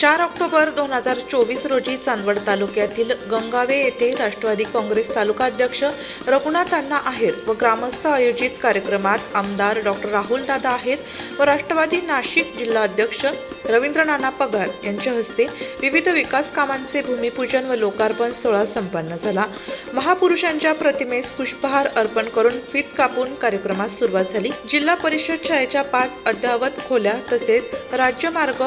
चार ऑक्टोबर दोन हजार चोवीस रोजी चांदवड तालुक्यातील गंगावे येथे राष्ट्रवादी काँग्रेस तालुका अध्यक्ष रघुनाथ अण्णा आहेर व ग्रामस्थ आयोजित कार्यक्रमात आमदार डॉक्टर राहुल दादा आहेत व राष्ट्रवादी नाशिक जिल्हा अध्यक्ष रवींद्र नाना पगार यांच्या हस्ते विविध विकास कामांचे भूमिपूजन व लोकार्पण सोहळा संपन्न झाला. महापुरुषांच्या प्रतिमेस पुष्पहार अर्पण करून फीत कापून कार्यक्रमास सुरुवात झाली. जिल्हा परिषद शाळेच्या पाच अद्ययावत खोल्या तसेच राज्यमार्ग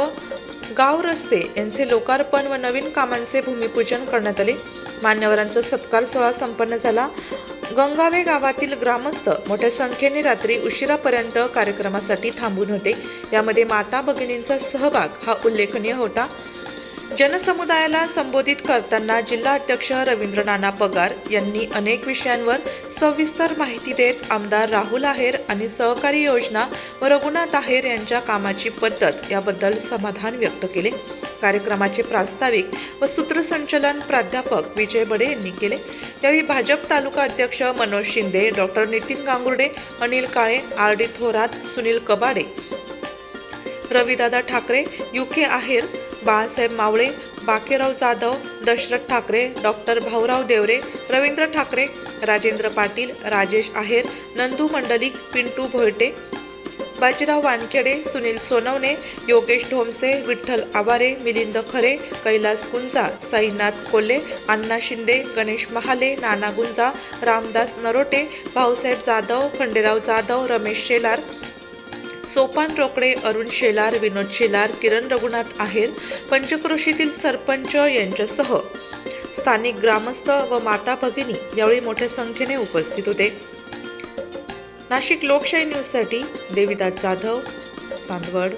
गाव रस्ते यांचे लोकार्पण व नवीन कामांचे भूमिपूजन करण्यात आले. मान्यवरांचा सत्कार सोहळा संपन्न झाला. गंगावे गावातील ग्रामस्थ मोठ्या संख्येने रात्री उशिरापर्यंत कार्यक्रमासाठी थांबून होते. यामध्ये माता भगिनींचा सहभाग हा उल्लेखनीय होता. जनसमुदायाला संबोधित करताना जिल्हा अध्यक्ष रवींद्र नाना पगार यांनी अनेक विषयांवर सविस्तर माहिती देत आमदार राहुल आहेर आणि सहकारी योजना व रघुनाथ आहेर यांच्या कामाची पद्धत याबद्दल समाधान व्यक्त केले. कार्यक्रमाचे प्रास्ताविक व सूत्रसंचलन प्राध्यापक विजय बडे यांनी केले. त्यावेळी भाजप तालुका अध्यक्ष Manoj Shinde doctor Nitin Gangurde Anil Kale R D Thorat Sunil Kabade Ravidada Thakare U K Aher Balasaheb Mawale Bakerao Jadhav Dashrath Thakare doctor Bhaurao Deore Ravindra Thakare Rajendra Patil Rajesh Aher Nandu Mandlik Pintu Bhoyate Bajirao Wankhede Sunil Sonawane Yogesh Dhomse Vitthal Aware Milind Khare Kailas Gunja Sainath Kolhe अण्णा शिंदे गणेश महाले नाना गुंजा रामदास नरोटे भाऊसाहेब जाधव खंडेराव जाधव रमेश शेलार सोपान रोकडे अरुण शेलार विनोद शेलार किरण रघुनाथ आहेर पंचक्रोशीतील सरपंच यांच्यासह. स्थानिक ग्रामस्थ व माता भगिनी यावेळी मोठ्या संख्येने उपस्थित होते. नाशिक लोकशाही न्यूजसाठी देविदास जाधव चांदवड.